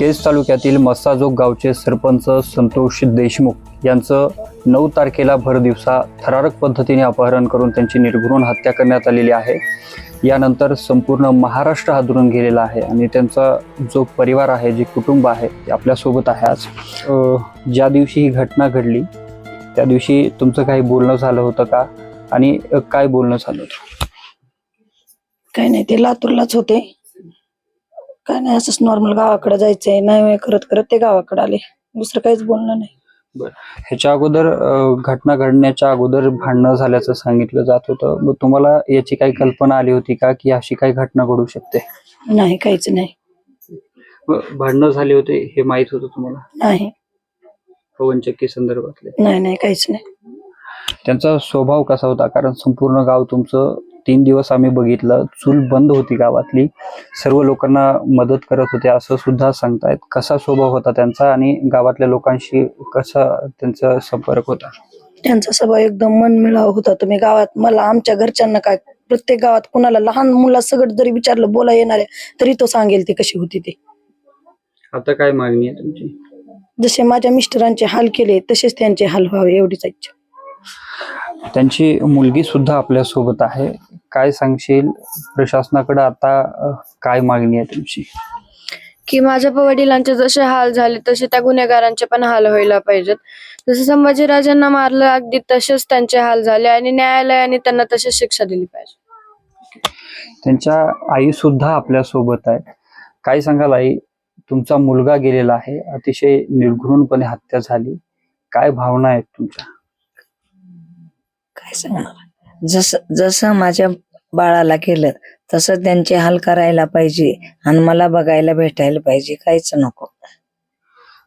केज तालुक्यातील मस्साजोग गावचे सरपंच संतोष देशमुख यांचं नऊ तारखेला भर दिवसा थरारक पद्धतीने अपहरण करून त्यांची निर्घृण हत्या करण्यात आलेली आहे. यानंतर संपूर्ण महाराष्ट्र हादरून गेलेला आहे आणि त्यांचा जो परिवार आहे जे कुटुंब आहे ते आपल्यासोबत आहे आज. ज्या दिवशी ही घटना घडली त्या दिवशी तुमचं काही बोलणं झालं होतं का? आणि काय बोलणं झालं होतं? काय नाही ते लातूरलाच होते. काय नाही असंच नॉर्मल गावाकडे जायचंय. नाही करत करत ते गावाकडे आले. दुसरं काहीच बोलणं नाही. ह्याच्या अगोदर अ, घटना घडण्याच्या अगोदर भांडणं झाल्याचं सांगितलं जात होतं. मग तुम्हाला याची काही कल्पना आली होती का की अशी काही घटना घडू शकते? नाही काहीच नाही. मग भांडणं झाले होते हे माहीत होतं तुम्हाला? नाही. पवनचक्की संदर्भातले? नाही नाही काहीच नाही. त्यांचा स्वभाव कसा होता? कारण संपूर्ण गाव तुमचं तीन दिवस आम्ही बघितलं. चूल बंद होती गावातली. सर्व लोकांना मदत करत होते असं सुद्धा सांगतायत. कसा स्वभाव होता त्यांचा आणि गावातल्या लोकांशी कसा त्यांचा संपर्क होता? त्यांचा स्वभाव एकदम मनमिळाव होता. तुम्ही गावात मला आमच्या घरच्यांना काय प्रत्येक गावात कुणाला लहान मुला सगळं जरी विचारलं बोला येणार आहे तरी तो सांगेल ती कशी होती ती. आता काय मागणी आहे तुमची? जसे माझ्या मिस्टरांचे हाल केले तसेच त्यांचे हाल व्हावे एवढीच इच्छा. त्यांची मुलगी सुद्धा आपल्यासोबत आहे. काय सांगशील? प्रशासनाकडे आता काय मागणी आहे तुमची? की माझ्या वडिलांचे जसे हाल झाले तसे त्या गुन्हेगारांचे पण हाल व्हायला पाहिजेत. जसं संभाजीराजांना मारलं अगदी तसेच त्यांचे हाल झाले आणि न्यायालयाने त्यांना तशी शिक्षा दिली पाहिजे. त्यांच्या आई सुद्धा आपल्यासोबत आहे काय सांगाल आई? तुमचा मुलगा गेलेला आहे अतिशय निर्घृणपणे हत्या झाली. काय भावना आहेत तुमच्या? काय सांगणार? जसं जसं माझ्या बाळाला केलं तसं त्यांचे हाल करायला पाहिजे आणि मला बघायला भेटायला पाहिजे. काहीच नको.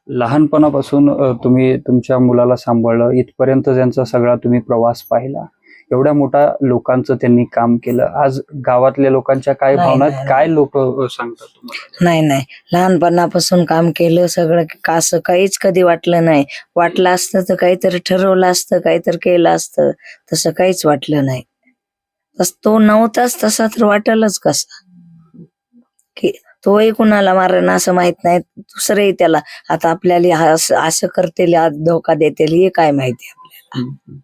लहानपणापासून तुम्ही तुमच्या मुलाला सांभाळलं. इथपर्यंत त्यांचा सगळा तुम्ही प्रवास पाहिला. एवढ्या मोठ्या लोकांचं त्यांनी काम केलं. आज गावातल्या लोकांच्या काय नाही, भावना आहेत? नाही, काय लोक सांगतात तुम्हाला? नाही नाही. लहानपणापासून काम केलं सगळं का असं काहीच कधी वाटलं नाही. वाटलं असतं तर काहीतरी ठरवलं असतं काहीतरी केलं असतं. तसं काहीच वाटलं नाही. तस तो नव्हताच तसा तर वाटलच कसा? की तोही कुणाला मारण असं माहीत नाही दुसरंही त्याला. आता आपल्याला हा असं असं करतील आज धोका देतील हे काय माहिती आपल्याला?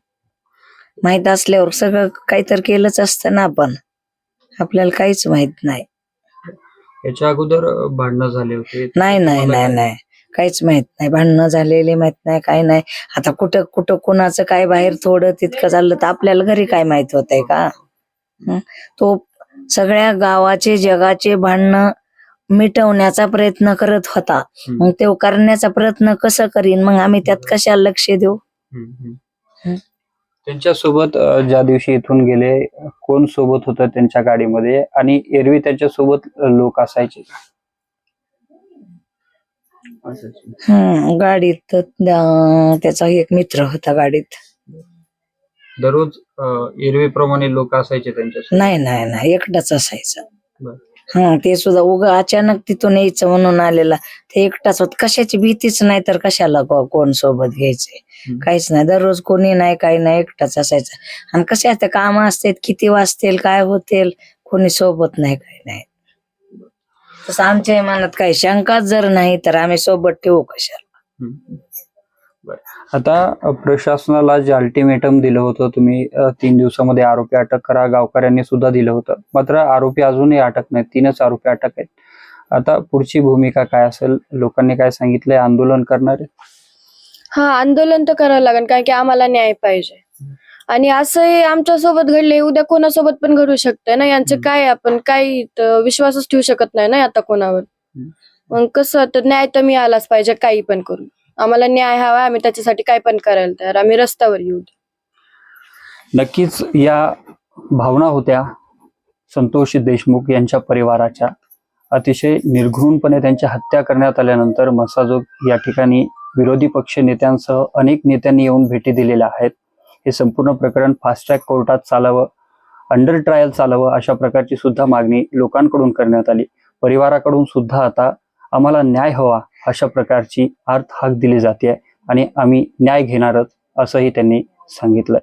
माहीत असल्यावर सगळं काहीतरी केलंच असतं ना आपण. आपल्याला काहीच माहीत नाही. याच्या अगोदर भांडणं झाले होते. नाही नाही नाही नाही. काहीच माहीत नाही. भांडणं झालेली माहीत नाही काय नाही. आता कुठं कुठं कुणाचं काय बाहेर थोडं तितकं चाललं तर आपल्याला घरी काय माहीत होतंय का? हं? तो सगळ्या गावाचे जगाचे भांडणं मिटवण्याचा प्रयत्न करत होता. हम्म. मग तो करण्याचा प्रयत्न कसं करीन? मग आम्ही त्यात कशाला लक्ष देऊ? हम्म. हम्म. त्यांच्यासोबत अ, ज्या दिवशी इथून गेले कोण सोबत होतं त्यांच्या गाडीमध्ये आणि एरवी त्यांच्यासोबत लोक असायचे? गाडीत त्याचा एक मित्र होता गाडीत. दररोज एरवीप्रमाणे लोक असायचे त्यांच्या नाही नाही नाही एकटाच असायचा. हं ते सुद्धा उग अचानक तिथून यायचं म्हणून आलेला. ते एकटाच होत. कशाची भीतीच नाही तर कशाला कोण सोबत घ्यायचंय. काहीच नाही. दररोज कोणी नाही काही नाही. एकटाच असायचं. आणि कसे असते काम असतात किती वाजतील काय होतील कोणी सोबत नाही काही नाही. तसं आमच्या मनात काही शंकाच जर नाही तर आम्ही सोबत ठेवू कशाला. आता प्रशासनाला जे अल्टिमेटम दिलं होतं तुम्ही तीन दिवसामध्ये आरोपी अटक करा गावकऱ्यांनी सुद्धा दिलं होतं मात्र आरोपी अजूनही अटक नाहीत तीनच आरोपी अटक आहेत आता पुढची भूमिका काय असेल लोकांनी काय सांगितलंय आंदोलन करणार? हा आंदोलन तर करावं लागेल कारण की आम्हाला न्याय पाहिजे आणि असं आमच्यासोबत घडले उद्या कोणासोबत पण घडू शकतंय ना यांचं. काय आपण काही विश्वासच ठेवू शकत नाही ना आता कोणावर. मग कसं तर न्याय तर मिळालाच पाहिजे काही पण करून आम्हाला न्याय हवा आम्ही त्याच्यासाठी काय पण करायला तयार आम्ही रस्त्यावर येऊ. नक्कीच या भावना होत्या संतोष देशमुख यांच्या परिवाराच्या. अतिशय निर्घृणपणे त्यांची हत्या करण्यात आल्यानंतर मसाजोग या ठिकाणी विरोधी पक्ष नेत्यांसह अनेक नेत्यांनी येऊन भेटी दिलेल्या आहेत. हे संपूर्ण प्रकरण फास्ट ट्रॅक कोर्टात चालावं अंडर ट्रायल चालावं अशा प्रकारची सुद्धा मागणी लोकांकडून करण्यात आली. परिवाराकडून सुद्धा आता आम्हाला न्याय हवा अशा प्रकारची अर्थ हाक दिली जाते आणि आम्ही न्याय घेणारच असंही त्यांनी सांगितलं.